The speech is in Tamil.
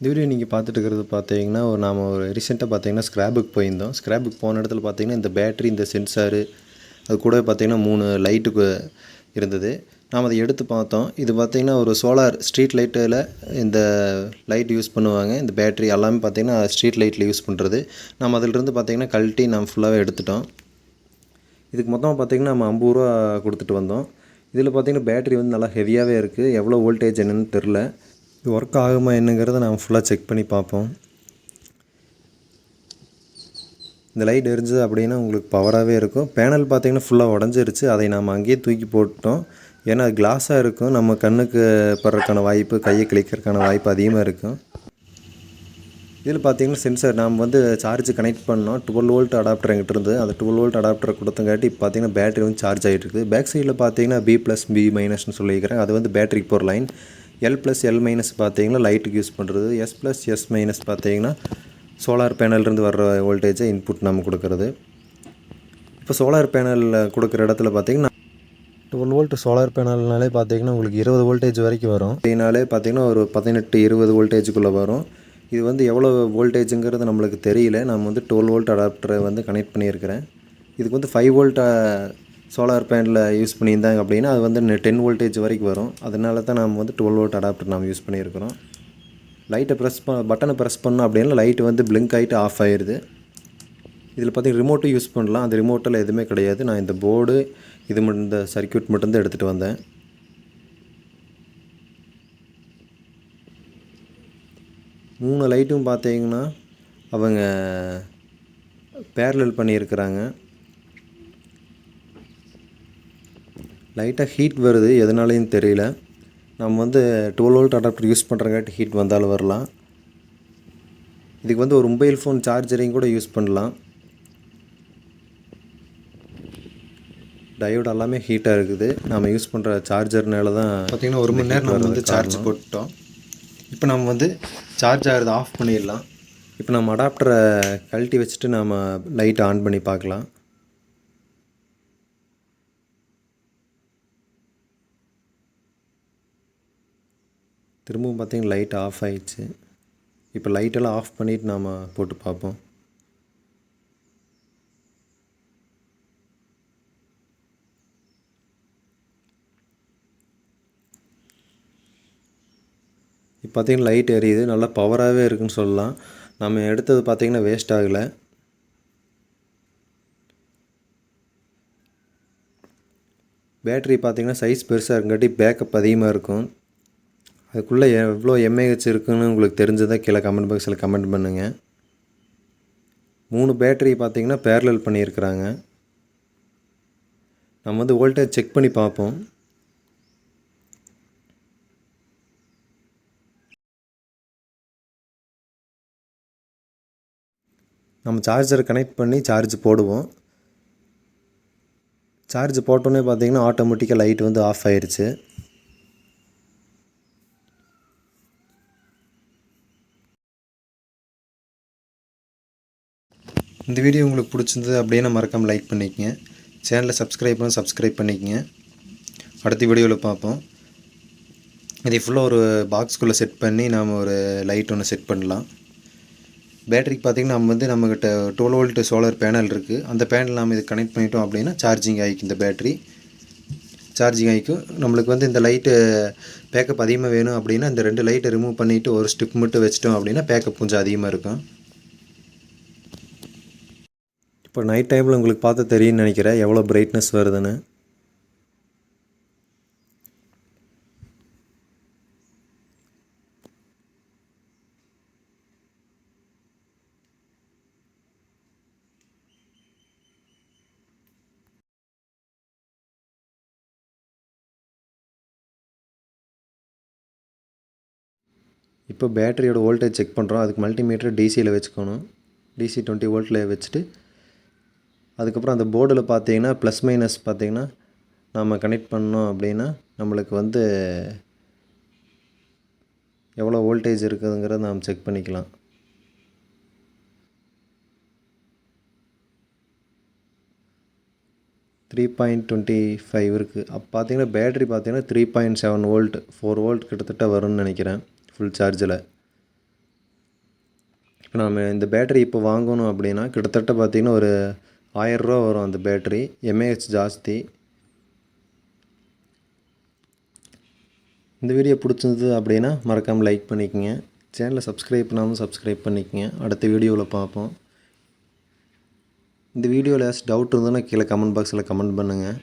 இந்த வீடியோ நீங்கள் பார்த்துட்டு இருக்கிறது பார்த்தீங்கன்னா ஒரு நாம் ஒரு ரீசெண்டாக பார்த்தீங்கன்னா ஸ்க்ராபுக்கு போயிருந்தோம். ஸ்க்ராபுக்கு போன இடத்துல பார்த்தீங்கன்னா இந்த பேட்டரி இந்த சென்சாரு அது கூட பார்த்தீங்கன்னா மூணு லைட்டுக்கு இருந்தது. நாம் அதை எடுத்து பார்த்தோம். இது பார்த்திங்கன்னா ஒரு சோலார் ஸ்ட்ரீட் லைட்டில் இந்த லைட் யூஸ் பண்ணுவாங்க. இந்த பேட்டரி எல்லாமே பார்த்தீங்கன்னா ஸ்ட்ரீட் லைட்டில் யூஸ் பண்ணுறது நம்ம அதிலிருந்து பார்த்திங்கன்னா கழட்டி நம்ம ஃபுல்லாகவே எடுத்துட்டோம். இதுக்கு மொத்தமாக பார்த்தீங்கன்னா நம்ம ஐம்பது ரூபா கொடுத்துட்டு வந்தோம். இதில் பார்த்தீங்கன்னா பேட்டரி வந்து நல்லா ஹெவியாகவே இருக்குது எவ்வளோ வோல்டேஜ் என்னென்னு தெரில. இது ஒர்க் ஆகுமா என்னங்கிறத நம்ம ஃபுல்லாக செக் பண்ணி பார்ப்போம். இந்த லைட் எரிஞ்சது அப்படின்னா உங்களுக்கு பவராகவே இருக்கும். பேனல் பார்த்தீங்கன்னா ஃபுல்லாக உடஞ்சிருச்சு. அதை நாம் அங்கேயே தூக்கி போட்டோம் ஏன்னா அது கிளாஸாக இருக்கும். நம்ம கண்ணுக்கு படுறதுக்கான வாய்ப்பு கையை கிளிக்கிறதுக்கான வாய்ப்பு அதிகமாக இருக்கும். இதில் பார்த்தீங்கன்னா சென்சார் நாம் வந்து சார்ஜ் கனெக்ட் பண்ணோம். டுவெல் வோல்ட் அடாப்டர் எங்கிட்ட இருந்து அந்த டுவெல் வோல்ட் அடாப்டர் கொடுத்தங்காட்டி இப்போ பார்த்தீங்கன்னா பேட்டரி வந்து சார்ஜ் ஆகிட்டு இருக்குது. பேக் சைடில் பார்த்தீங்கன்னா பி ப்ளஸ் பி மைனஸ்னு சொல்லியிருக்கிறேன் அது வந்து பேட்டரிக்கு போகிற line L plus L minus பார்த்தீங்கன்னா லைட்டுக்கு யூஸ் பண்ணுறது எஸ் ப்ளஸ் எஸ் மைனஸ் பார்த்தீங்கன்னா சோலார் பேனல்லேருந்து வர்ற வோல்டேஜை இன்புட் நம்ம கொடுக்குறது. இப்போ சோலார் பேனலில் கொடுக்குற இடத்துல பார்த்தீங்கன்னா டுவெல் வோல்ட் சோலார் பேனல்னாலே பார்த்தீங்கன்னா உங்களுக்கு இருபது வோல்டேஜ் வரைக்கும் வரும். அப்படின்னாலே பார்த்தீங்கன்னா ஒரு பதினெட்டு இருபது வோல்டேஜுக்குள்ளே வரும். இது வந்து எவ்வளோ வோல்டேஜுங்கிறது நம்மளுக்கு தெரியல. நான் வந்து டுவெல் வோல்ட் அடாப்டரை வந்து கனெக்ட் பண்ணியிருக்கிறேன். இதுக்கு வந்து ஃபைவ் வோல்ட் சோலார் பேனலில் யூஸ் பண்ணியிருந்தாங்க அப்படின்னா அது வந்து டென் வோல்டேஜ் வரைக்கும் வரும். அதனால தான் நம்ம வந்து டுவெல் வோல்ட் அடாப்டர் நாம் யூஸ் பண்ணியிருக்கிறோம். லைட்டை ப்ரெஸ் ப பட்டனை ப்ரெஸ் பண்ணோம் அப்படின்னா லைட் வந்து பிளிங்க் ஆகிட்டு ஆஃப் ஆயிடுது இதில் பார்த்தீங்கன்னா ரிமோட்டும் யூஸ் பண்ணலாம். அந்த ரிமோட்டில் எதுவுமே கிடையாது. நான் இந்த போர்டு இது மட்டும் இந்த சர்க்கியூட் மட்டும்தான் எடுத்துகிட்டு வந்தேன். மூணு லைட்டும் பார்த்தீங்கன்னா அவங்க பேரலல் பண்ணியிருக்கிறாங்க. லைட்டாக ஹீட் வருது. எதனாலையும் தெரியல. நம்ம வந்து டுவெல் வோல்ட் அடாப்டர் யூஸ் பண்ணுறங்காட்டி ஹீட் வந்தாலும் வரலாம். இதுக்கு வந்து ஒரு மொபைல் ஃபோன் சார்ஜரையும் கூட யூஸ் பண்ணலாம். டயோடு எல்லாமே ஹீட்டாக இருக்குது. நாம் யூஸ் பண்ணுற சார்ஜர்னால தான் பார்த்திங்கன்னா ஒரு மணி நேரம் நம்ம வந்து சார்ஜ் போட்டோம் இப்போ நம்ம வந்து சார்ஜ் ஆகிறத ஆஃப் பண்ணிடலாம். இப்போ நம்ம அடாப்டரை கழட்டி வச்சுட்டு நாம் லைட் ஆன் பண்ணி பார்க்கலாம். திரும்பவும் பார்த்தீங்கன்னா லைட் ஆஃப் ஆயிடுச்சு. இப்போ லைட்டெல்லாம் ஆஃப் பண்ணிவிட்டு நாம் போட்டு பார்ப்போம். இப்போ பார்த்தீங்கன்னா லைட் எரியுது. நல்லா பவராகவே இருக்குன்னு சொல்லலாம். நம்ம எடுத்தது பார்த்திங்கன்னா வேஸ்ட் ஆகலை. பேட்ரி பார்த்தீங்கன்னா சைஸ் பெருசாக இருக்கங்காட்டி பேக்கப் அதிகமாக இருக்கும். அதுக்குள்ளே எவ்வளோ எம்ஏஹெச் இருக்குதுன்னு உங்களுக்கு தெரிஞ்சதாக கீழே கமெண்ட் பாக்ஸில் கமெண்ட் பண்ணுங்கள் மூணு பேட்டரி பார்த்திங்கன்னா பேரலல் பண்ணியிருக்கிறாங்க. நம்ம வந்து வோல்டேஜ் செக் பண்ணி பார்ப்போம். நம்ம சார்ஜரை கனெக்ட் பண்ணி சார்ஜ் போடுவோம். சார்ஜ் போட்டோன்னே பார்த்தீங்கன்னா ஆட்டோமேட்டிக்காக லைட் வந்து ஆஃப் ஆயிடுச்சு இந்த வீடியோ உங்களுக்கு பிடிச்சிருந்தது அப்படியே மறக்காமல் லைக் பண்ணிக்கங்க. சேனலை சப்ஸ்கிரைப் பண்ண சப்ஸ்கிரைப் பண்ணிக்கங்க. அடுத்த வீடியோவில் பார்ப்போம். இதை ஃபுல்லாக ஒரு பாக்ஸ்குள்ளே செட் பண்ணி நாம் ஒரு லைட் ஒன்று செட் பண்ணலாம். பேட்டரிக்கு பார்த்திங்கன்னா நம்ம வந்து நம்மக்கிட்ட டுவெல் வோல்ட்டு சோலார் பேனல் இருக்குது அந்த பேனல் நாம் இது கனெக்ட் பண்ணிட்டோம் அப்படின்னா சார்ஜிங் ஆகிக்கும் இந்த பேட்டரி சார்ஜிங் ஆகிக்கும். நம்மளுக்கு வந்து இந்த லைட்டு பேக்கப் அதிகமாக வேணும் அப்படின்னா இந்த ரெண்டு லைட்டை ரிமூவ் பண்ணிவிட்டு ஒரு ஸ்டிக் மட்டும் வச்சிட்டோம் அப்படின்னா பேக்கப் கொஞ்சம் அதிகமாக இருக்கும். இப்போ நைட் டைமில் உங்களுக்கு பார்த்து தெரியும்னு நினைக்கிறேன். எவ்வளோ பிரைட்னஸ் வருதுன்னு. இப்போ பேட்டரியோட வோல்டேஜ் செக் பண்ணுறோம் அதுக்கு மல்டிமீட்டர் டிசியில் வச்சுக்கணும். டிசி டுவெண்ட்டி வோல்ட்டில் வச்சுட்டு அதுக்கப்புறம் அந்த போர்டில் பார்த்தீங்கன்னா ப்ளஸ் மைனஸ் பார்த்தீங்கன்னா நம்ம கனெக்ட் பண்ணோம் அப்படின்னா நம்மளுக்கு வந்து எவ்வளோ வோல்டேஜ் இருக்குதுங்கிறத நாம் செக் பண்ணிக்கலாம். த்ரீ பாயிண்ட் டுவெண்ட்டி ஃபைவ் இருக்குது அப்போ பார்த்தீங்கன்னா பேட்டரி பார்த்தீங்கன்னா three point seven volt four volt கிட்டத்தட்ட வரும்னு நினைக்கிறேன் ஃபுல் சார்ஜில் இப்போ நாம் இந்த பேட்டரி இப்போ வாங்கணும் அப்படின்னா கிட்டத்தட்ட பார்த்திங்கன்னா ஒரு ஆயரூவா வரும் அந்த பேட்ரி எம்ஏஹெச் ஜாஸ்தி. இந்த வீடியோ பிடிச்சிருந்தது அப்படின்னா மறக்காமல் லைக் பண்ணிக்கங்க. சேனலை சப்ஸ்கிரைப் பண்ணாமல் சப்ஸ்கிரைப் பண்ணிக்கோங்க. அடுத்த வீடியோவில் பார்ப்போம். இந்த வீடியோவில் ஏதாச்சும் டவுட் இருந்ததுன்னா கீழே கமெண்ட் பாக்ஸில் கமெண்ட் பண்ணுங்கள்